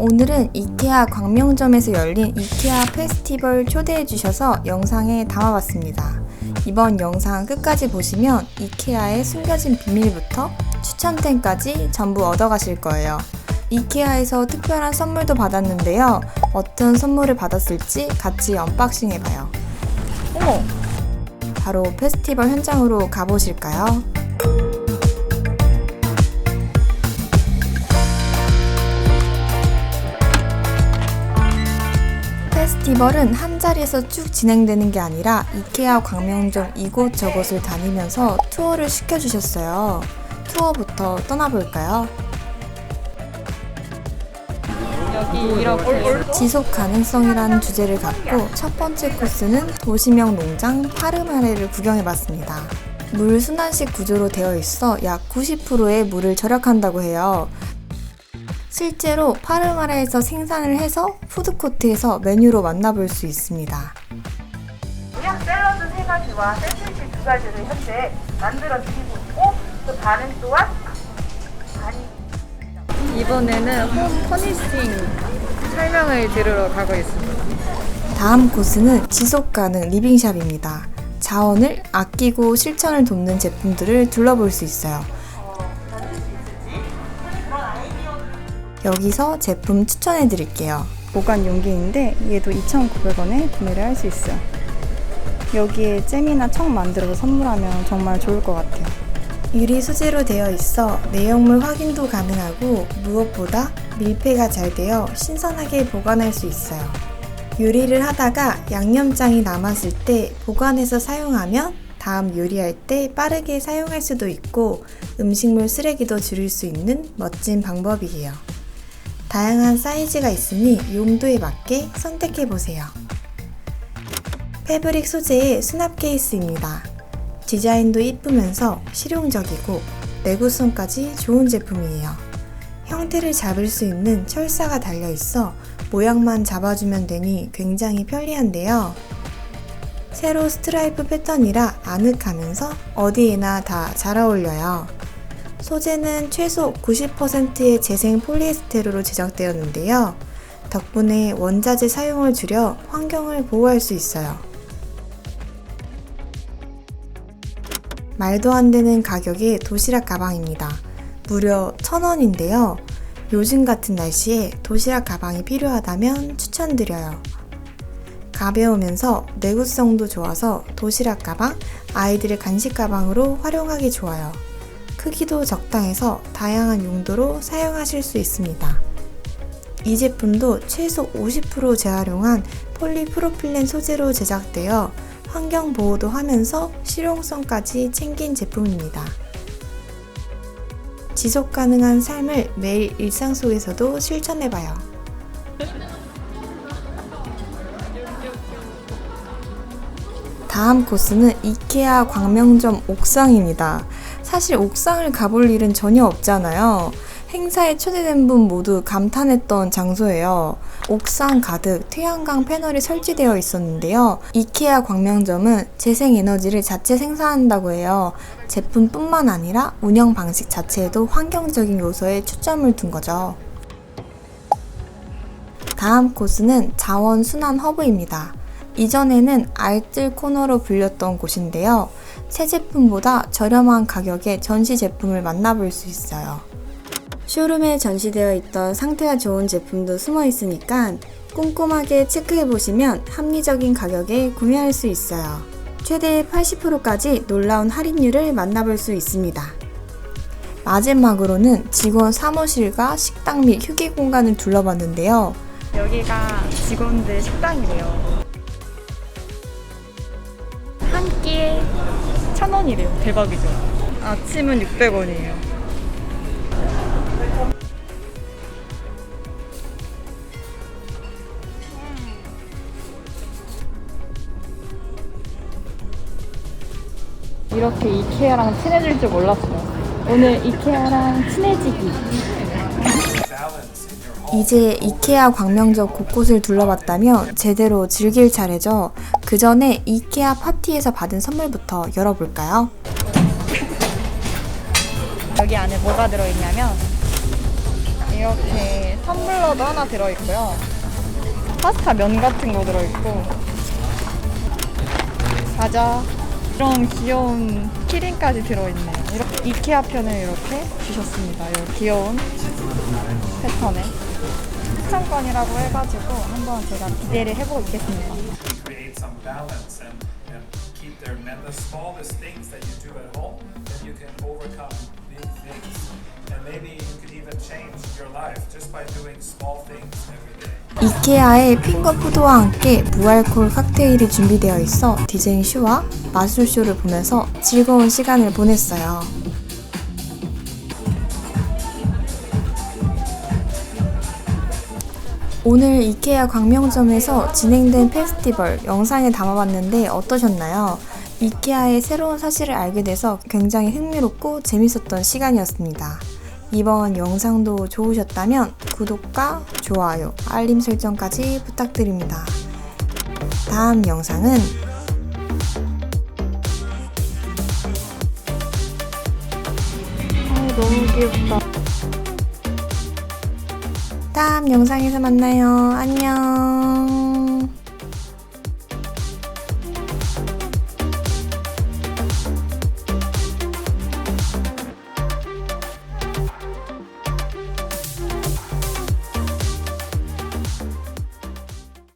오늘은 이케아 광명점에서 열린 이케아 페스티벌 초대해 주셔서 영상에 담아봤습니다. 이번 영상 끝까지 보시면 이케아의 숨겨진 비밀부터 추천템까지 전부 얻어가실 거예요. 이케아에서 특별한 선물도 받았는데요. 어떤 선물을 받았을지 같이 언박싱 해봐요. 어머! 바로 페스티벌 현장으로 가보실까요? 페스티벌은 한 자리에서 쭉 진행되는 게 아니라 이케아 광명점 이곳저곳을 다니면서 투어를 시켜주셨어요. 투어부터 떠나볼까요? 지속 가능성이라는 주제를 갖고 첫 번째 코스는 도시명 농장 파르마레를 구경해봤습니다. 물 순환식 구조로 되어 있어 약 90%의 물을 절약한다고 해요. 실제로 파르마레에서 생산을 해서 푸드코트에서 메뉴로 만나볼 수 있습니다. 그냥 샐러드 세 가지와 샌드위치 두 가지를 현재 만들어 드리고 있고 그 반은 또한 반이 이번에는 홈 퍼니싱 설명을 들으러 가고 있습니다. 다음 코스는 지속 가능 리빙샵입니다. 자원을 아끼고 실천을 돕는 제품들을 둘러볼 수 있어요. 여기서 제품 추천해 드릴게요. 보관 용기인데 얘도 2,900원에 구매를 할 수 있어요. 여기에 잼이나 청 만들어서 선물하면 정말 좋을 것 같아요. 유리 소재로 되어 있어 내용물 확인도 가능하고 무엇보다 밀폐가 잘 되어 신선하게 보관할 수 있어요. 요리를 하다가 양념장이 남았을 때 보관해서 사용하면 다음 요리할 때 빠르게 사용할 수도 있고 음식물 쓰레기도 줄일 수 있는 멋진 방법이에요. 다양한 사이즈가 있으니 용도에 맞게 선택해 보세요. 패브릭 소재의 수납 케이스입니다. 디자인도 이쁘면서 실용적이고 내구성까지 좋은 제품이에요. 형태를 잡을 수 있는 철사가 달려 있어 모양만 잡아주면 되니 굉장히 편리한데요. 세로 스트라이프 패턴이라 아늑하면서 어디에나 다 잘 어울려요. 소재는 최소 90%의 재생 폴리에스테르로 제작되었는데요. 덕분에 원자재 사용을 줄여 환경을 보호할 수 있어요. 말도 안 되는 가격의 도시락 가방입니다. 무려 1,000원인데요. 요즘 같은 날씨에 도시락 가방이 필요하다면 추천드려요. 가벼우면서 내구성도 좋아서 도시락 가방, 아이들의 간식 가방으로 활용하기 좋아요. 크기도 적당해서 다양한 용도로 사용하실 수 있습니다. 이 제품도 최소 50% 재활용한 폴리프로필렌 소재로 제작되어 환경 보호도 하면서 실용성까지 챙긴 제품입니다. 지속 가능한 삶을 매일 일상 속에서도 실천해봐요. 다음 코스는 이케아 광명점 옥상입니다. 사실 옥상을 가볼 일은 전혀 없잖아요. 행사에 초대된 분 모두 감탄했던 장소예요. 옥상 가득 태양광 패널이 설치되어 있었는데요. 이케아 광명점은 재생에너지를 자체 생산한다고 해요. 제품뿐만 아니라 운영 방식 자체에도 환경적인 요소에 초점을 둔 거죠. 다음 코스는 자원 순환 허브입니다. 이전에는 알뜰 코너로 불렸던 곳인데요. 새 제품보다 저렴한 가격에 전시 제품을 만나볼 수 있어요. 쇼룸에 전시되어 있던 상태가 좋은 제품도 숨어 있으니까 꼼꼼하게 체크해 보시면 합리적인 가격에 구매할 수 있어요. 최대 80%까지 놀라운 할인율을 만나볼 수 있습니다. 마지막으로는 직원 사무실과 식당 및 휴게 공간을 둘러봤는데요. 여기가 직원들 식당이래요. 한 끼에 1,000원이래요. 대박이죠. 아침은 600원이에요. 이렇게 이케아랑 친해질 줄 몰랐어요. 오늘 이케아랑 친해지기. 이제 이케아 광명점 곳곳을 둘러봤다면 제대로 즐길 차례죠. 그 전에 이케아 파티에서 받은 선물부터 열어볼까요? 여기 안에 뭐가 들어있냐면 이렇게 텀블러도 하나 들어있고요. 파스타 면 같은 거 들어있고. 과자. 이런 귀여운 키링까지 들어있네요. 이렇게 이케아 편을 이렇게 주셨습니다. 이 귀여운 패턴에. 추천권이라고 해가지고 한번 제가 기대를 해보겠습니다. 이케아의 핑거푸드와 함께 무알콜 칵테일이 준비되어 있어 디제잉 쇼와 마술쇼를 보면서 즐거운 시간을 보냈어요. 오늘 이케아 광명점에서 진행된 페스티벌 영상에 담아봤는데 어떠셨나요? 이케아의 새로운 사실을 알게 돼서 굉장히 흥미롭고 재밌었던 시간이었습니다. 이번 영상도 좋으셨다면 구독과 좋아요, 알림 설정까지 부탁드립니다. 다음 영상은 아, 너무 귀엽다. 다음 영상에서 만나요. 안녕.